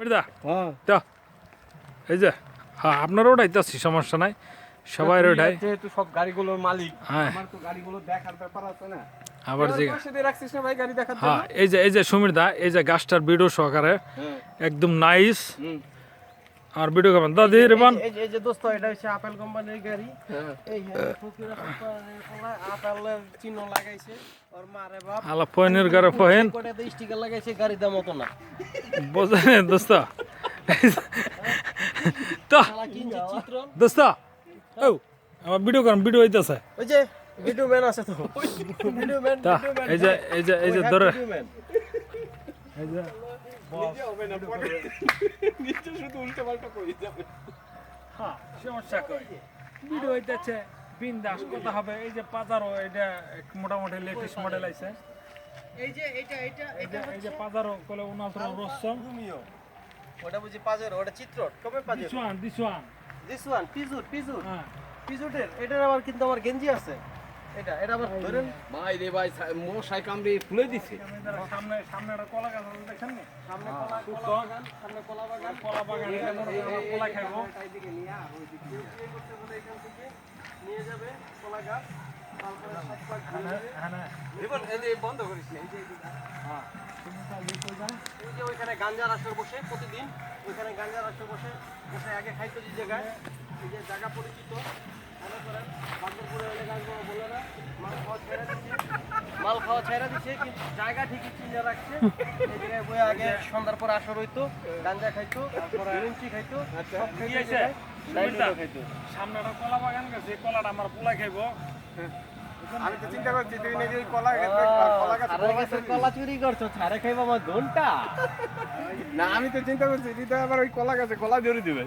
মির্জা হ্যাঁ। তো। এই যে হ্যাঁ আপনারও উঠাইতেছি সমস্যা নাই। সবাই ওটাই। যেহেতু সব গাড়িগুলোর মালিক। হ্যাঁ। আমার তো গাড়িগুলো দেখার ব্যাপার আছে না। আবার যে হ্যাঁ এই যে এই যে সুমির দা এই যে গাছটার ভিডিও সহকারে হ্যাঁ। একদম নাইস আর ভিডিও করবেন। দাদি রেবান এই যে- দোস্ত এটা হচ্ছে আপেল কোম্পানির গাড়ি। এই হ্যাঁ, আপেলের চিহ্ন লাগাইছে। ওর মারে বাপ। আলা ফোনের গারে ফোন কোটাতে স্টিকার লাগাইছে গাড়ির দাম মতো না। বোঝেন দোস্ত। তো দোস্ত ও আমার ভিডিও করেন ভিডিও হইতেছে। ওই যে ভিডিও ম্যান আছে তো। ভিডিও ম্যান তা এই যে এই যে এই যে ধরে। এই যে নিজে হবে না পরে। নিচে শুধু উল্টো পাল্টা করে যাবে। হ্যাঁ সমস্যা কই? ভিডিও হইতেছে বিন্দাস কথা হবে। এই যে পাজারও এটা মোটামুটি লেটেস্ট মডেল এই যে এটা এটা এই যে এই যে পাজারও কলে উনাত্র রসম। তুমিও ওটা বুঝি পাজের ওটা চিত্র কবে পাজের this one this one this one Piyush পিজুর হ্যাঁ। পিজুটের এটার আবার কিন্তু আমার গেঞ্জি আছে। এটা এটা আবার ধরেন। ভাই রে ভাই মশাই কামড়ে ফুলে দিছে। সামনে সামনে একটা কলা গাছ আছে দেখেন নি? সামনে কলা কলা বাগান সামনে কলা বাগান। কলা বাগান এটা মনে আমরা কলা খাইবো। এইদিকে নিয়ে আ, ওইদিকে। কেউ বিয়ে করতে বলে এখান থেকে নিয়ে যাবে কলা গাছ। তারপরে সব ঘুরে। হ্যাঁ না জীবন এই যে বন্ধ করিস এই যে হ্যাঁ। তুমি তো কই যাও এই যে ওইখানে গাঞ্জার আসর বসে প্রতিদিন ওইখানে গাঞ্জার আসর বসে বসে আগে খাইতো যে জায়গায়। এই যে জায়গা পরিচিত। মনে করেন বান্দরপুরে হলে বলে মাল খাওয়া দিচ্ছে কিন্তু জায়গা ঠিকই চিনে রাখছে। এই জায়গায় বই আগে সন্ধ্যার পর আসর হইতো গাঞ্জা খাইতো তারপরে লুঞ্চি খাইতো সব? ডাইনিংও খাইতো। সামনে একটা কলা বাগান গেছে কলাটা আমার পোলা খাইবো। আমি তো চিন্তা করছি তুই নাকি ওই কলা কলা চুরি করছ ছাড়ে খাইবা আমার না আমি তো চিন্তা করছি তুই তো আবার ওই কলা গাছে কলা জড়ি দিবে।